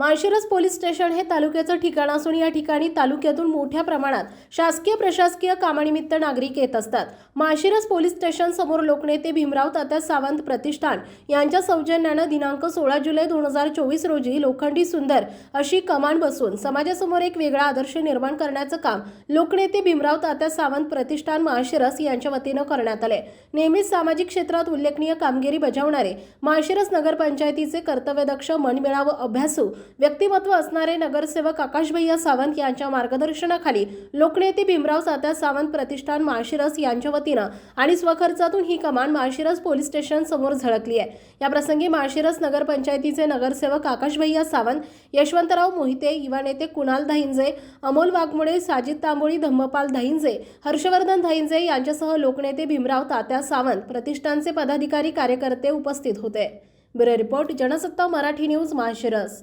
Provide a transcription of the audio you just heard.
Malshiras police station हे तालुक्याचं ठिकाण असून या ठिकाणी तालुक्यातून मोठ्या प्रमाणात शासकीय प्रशासकीय कामानिमित्त नागरिक येत असतात. माळशिरस पोलीस स्टेशन समोर लोकनेते भीमराव तात्या सावंत प्रतिष्ठान यांच्या सौजन्यानं दिनांक सोळा जुलै दोन हजार चोवीस रोजी लोखंडी सुंदर अशी कमान बसून समाजासमोर एक वेगळा आदर्श निर्माण करण्याचं काम लोकनेते भीमराव तात्या सावंत प्रतिष्ठान माळशिरस यांच्या वतीनं करण्यात आले नेहमीच सामाजिक क्षेत्रात उल्लेखनीय कामगिरी बजावणारे माळशिरस नगरपंचायतीचे कर्तव्यदक्ष मनमिळावं व अभ्यासू व्यक्तिमत्व असणारे नगरसेवक आकाशभैया सावंत यांच्या मार्गदर्शनाखाली लोकनेते भीमराव तात्या सावंत प्रतिष्ठान माळशिरस यांच्या वतीनं आणि स्वखर्चातून ही कमान माळशिरस पोलीस स्टेशन समोर झळकली आहे. या प्रसंगी माळशिरस नगरपंचायतीचे नगरसेवक आकाशभैया सावंत यशवंतराव मोहिते युवा नेते कुणाल दहिंजे अमोल वाघमोडे साजिद तांबोळी धम्मपाल दहिंजे हर्षवर्धन दहिंजे यांच्यासह लोकनेते भीमराव तात्या सावंत प्रतिष्ठानचे पदाधिकारी कार्यकर्ते उपस्थित होते. Bureau report Jansatta Marathi news Malshiras.